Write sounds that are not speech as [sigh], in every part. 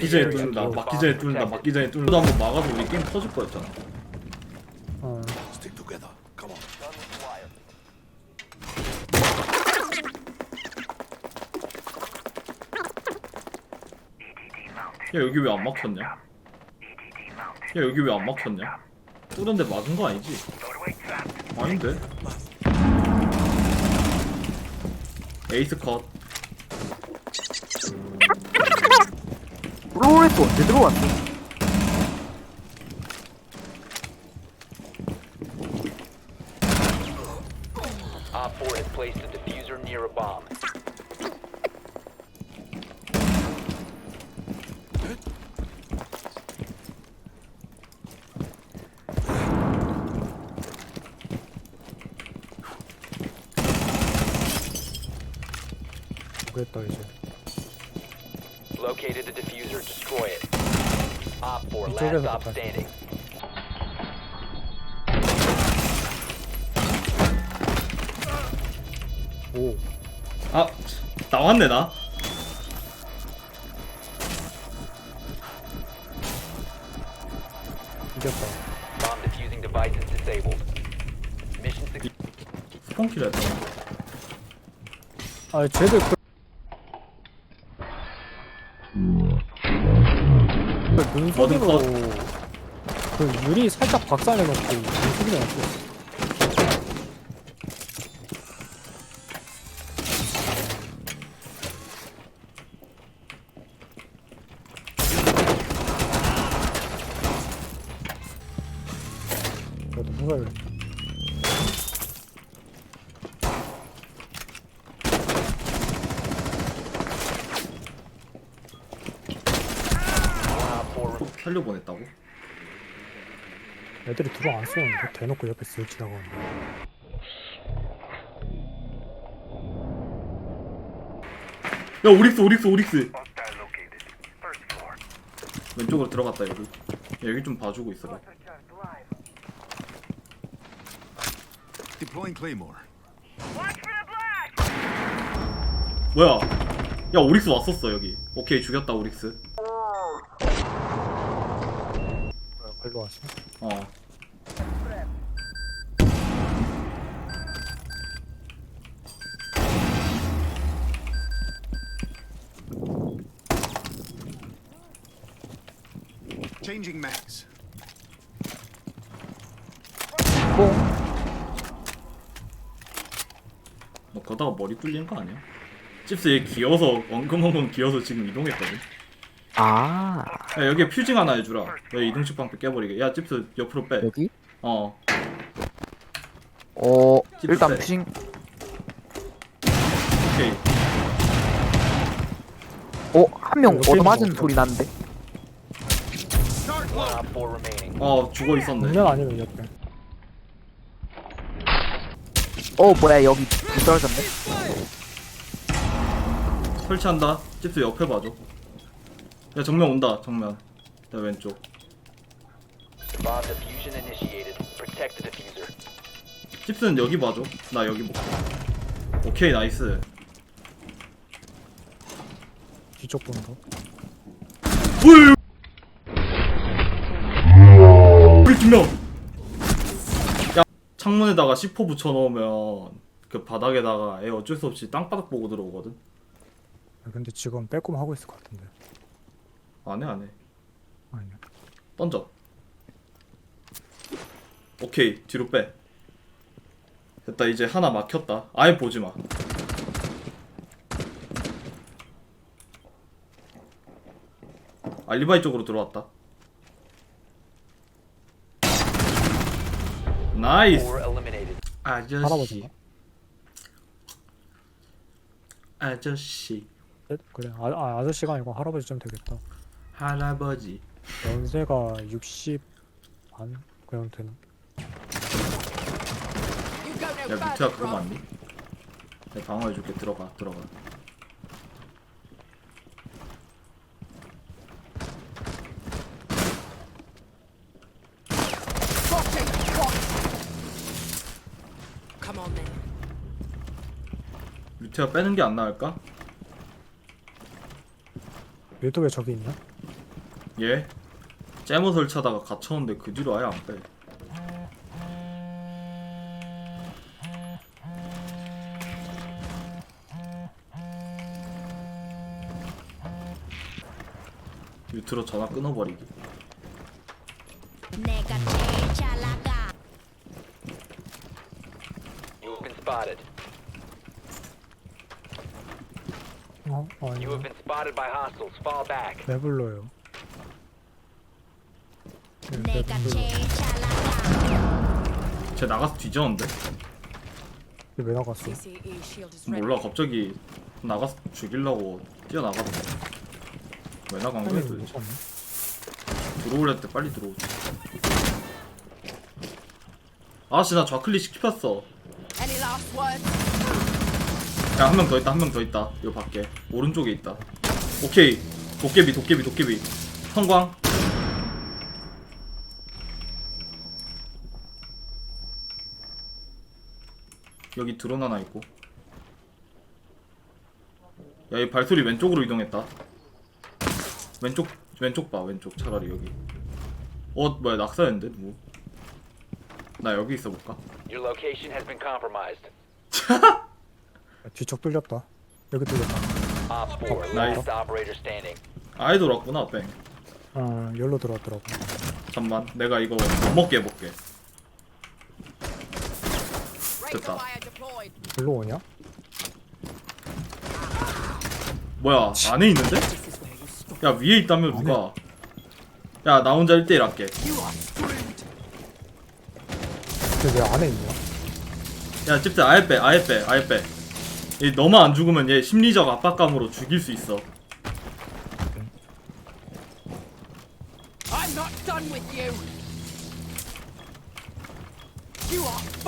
막기 전에 뚫는다. 막기 전에 뚫는다. 막기 전에 뚫는다. 한번 막아서 우리 게임 터질 거였잖아. 어, Stick together. Come on. 야 여기 왜 안 막혔냐? 야 여기 왜 안 막혔냐? 뚫은데 막은 거 아니지? 아닌데? 에이스 컷 롤렉스 언제 들어왔어? Op 4 has placed a diffuser near a bomb. 모르겠다 이제. Located the diffuser. Destroy it. Op 4, last 이쪽에서 stop 바꿔. standing. 오, 아 나왔네 나 이겼다. Bomb diffusing device is disabled. Mission success. 스폰키를 했다 아, 쟤들 그. 그 눈속이로 그 유리 살짝 박살내놓고 눈속이로 놨어. 살려보냈다고? 애들이 들어 안 쏘는데 대놓고 옆에 쓱 지나가는데. 야 오릭스 오릭스 오릭스 왼쪽으로 들어갔다 여기 야, 여기 좀 봐주고 있어라 Deploying Claymore. 뭐야 야 오릭스 왔었어 여기 오케이 죽였다 오릭스 걸로 왔어. 어 Changing mags. 뽕. 너 그러다가 머리 뚫리는 거 아니야? 찝스 얘 기어서 엉금엉금 기어서 지금 이동했거든 아, 야 여기에 퓨징 하나 해주라 왜 이동식 방패 깨버리게 야 찝스 옆으로 빼어 여기? 어. 어, 일단 찝세. 푸싱. 오케이 어, 한명 옆에 얻어맞은 소리 나는데. One Op 4 remaining. 어 죽어 있었네 정면 아니면 옆에. 어, 뭐야, 여기 불 떨어졌네. 설치한다 찝스 옆에 봐줘 야 정면 온다 정면 내 왼쪽 Bomb diffusion initiated. Protect the diffuser. 찝스는 여기 봐줘 나 여기 볼게 오케이 나이스 뒤쪽 보는 거. 울 우리 두명 야 창문에다가 C4 붙여 넣으면 그 바닥에다가 애 어쩔 수 없이 땅바닥 보고 들어오거든 아, 근데 지금 빼꼼 하고 있을 것 같은데. 안 해 안 해 아니야. 던져 오케이 뒤로 빼 됐다 이제 하나 막혔다 아예 보지 마 알리바이 쪽으로 들어왔다 나이스 4 eliminated. 아저씨 할아버지인가? 아저씨 네? 그래. 아, 아 아저씨가 아니고 할아버지 좀 되겠다. 할아버지 연세가 60 반? 그냥 되는. 야 밑에가 그거 맞니? 내가 방어해줄게 들어가 들어가 Come on then. 밑에가 빼는 게 안 나을까? 왜 저기 있냐? 얘 째모 설치하다가 갇혔는데 그 뒤로 아예 안 빼. 유튜로 전화 끊어버리기. 내가 제일 잘 나가. You have been spotted. 어? You 아니요 have been spotted by hostiles. Fall back. 왜 불러요 네, 왜 내가 불러 제일 잘 나가. 쟤 나가서 뒤졌는데? 왜 나갔어? 몰라 갑자기 나가서 죽이려고 뛰어나가더라. 왜 나간 거야 아니 도대체? 못때 빨리 들어오지. 아씨 나 좌클릭 시켰어. 야 한 명 더 있다 한 명 더 있다. 요 밖에 오른쪽에 있다. 오케이 도깨비 도깨비 도깨비 성광. 여기 드론 하나 있고. 야 이 발소리 왼쪽으로 이동했다. 왼쪽 왼쪽 봐 왼쪽 차라리 여기. 어 뭐야 낙사였는데 누구? 나 여기 있어 볼까? Your location has been compromised. [laughs] 뒤쪽 뚫렸다 여기 뚫렸다 Op 4, Nice. last operator standing. 아예 돌았구나 뺑. 아 열로 들어왔더라고 잠만 내가 이거 못 먹게 해볼게. 됐다. 불러 오냐? 뭐야 안에 있는데? 야 위에 있다며 누가? 야 나 혼자 1대1 할게. 근데 왜 안에 있냐? 야 찝찝 아예 빼 아예 빼 아예 빼. 얘 너만 안 죽으면 얘 심리적 압박감으로 죽일 수 있어. I'm not done with you.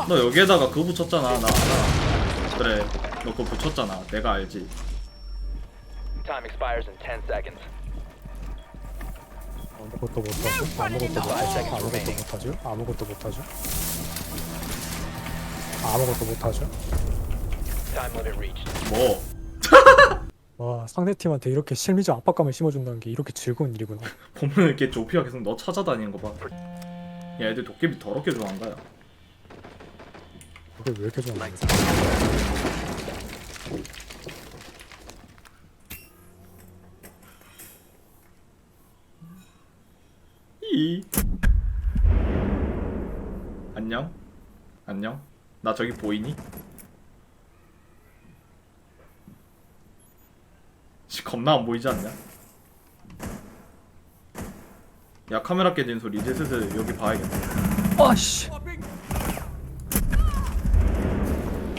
너 여기에다가 그거 붙였잖아 나 알아. 그래 너 그거 붙였잖아 내가 알지. Time expires in 10 seconds. 아무것도 못하죠? 아무것도 못하죠? 아무것도 못하죠? 아무것도 못하죠? 아무것도 못하죠? Time limit reached. 뭐 [laughs] 와 상대팀한테 이렇게 실미적 압박감을 심어준다는 게 이렇게 즐거운 일이구나 [laughs] 보면 이렇게 조피가 계속 너 찾아다니는 거 봐. 야 애들 도깨비 더럽게 좋아한다 야. 이게 왜 이렇게 좋아하는 거지? 이 안녕 안녕 나 저기 보이니? 씨 겁나 안 보이지 않냐? 야 카메라 깨진 소리 이제 슬슬 여기 봐야겠다 아씨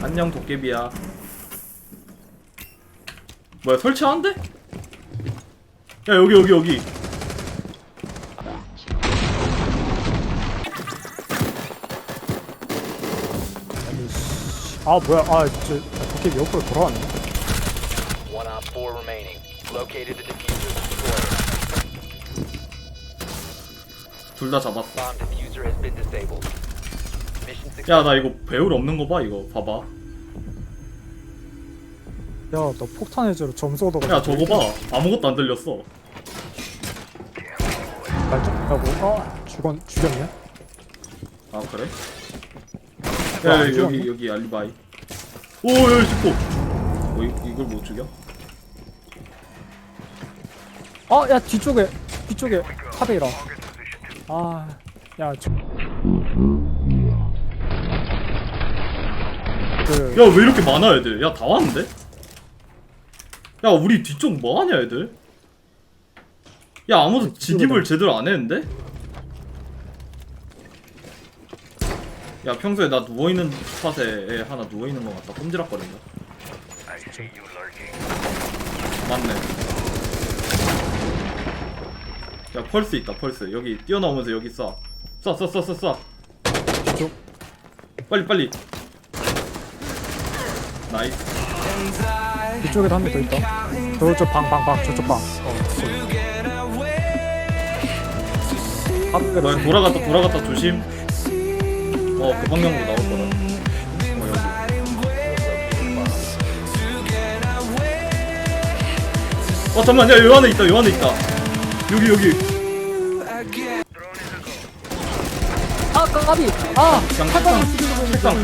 안녕 도깨비야 뭐야 설치한데? 야 여기 여기 여기 아니 씨. 아 뭐야 아 진짜 도깨비 옆으로 돌아왔네 One op 4 remaining. Located the diffuser. Destroy it. 둘다 잡았어 Bomb diffuser has been disabled. 야 나 이거 배울 없는 거 봐 이거. 봐봐. 야너 폭탄 해제로 점수 얻어가지고 야 저거 봐. 아무것도 안 들렸어. 발전하고. 아 죽었 죽였네? 아 그래? 아, 야안 여기? 여기 알리바이. 오 여기 싶어 어 이, 이걸 못 죽여? 아야 뒤쪽에 뒤쪽에 카베이라 아야 저... 그 야 왜 이렇게 많아 애들? 야 다 왔는데? 야 우리 뒤쪽 뭐하냐 애들? 야 아무도 진입을 제대로 안 했는데? 야 평소에 나 누워있는 스팟에 애 하나 누워있는 것 같다. 꼼지락거린다. 맞네. 야 펄스 있다 펄스. 여기 뛰어나오면서 여기 쏴. 쏴 쏴 쏴 쏴 쏴. 뒤쪽. 빨리 빨리 나이스 이쪽에도 한 명 더 있다. 저쪽 방, 방, 방, 저쪽 방. 어, 저기. 돌아갔다 돌아갔다 조심 어그 방향으로 나올 거라 어 잠만 야 요 안에 있다 요 안에 있다 여기 여기 아, 까비! 아! 그냥 책상 책상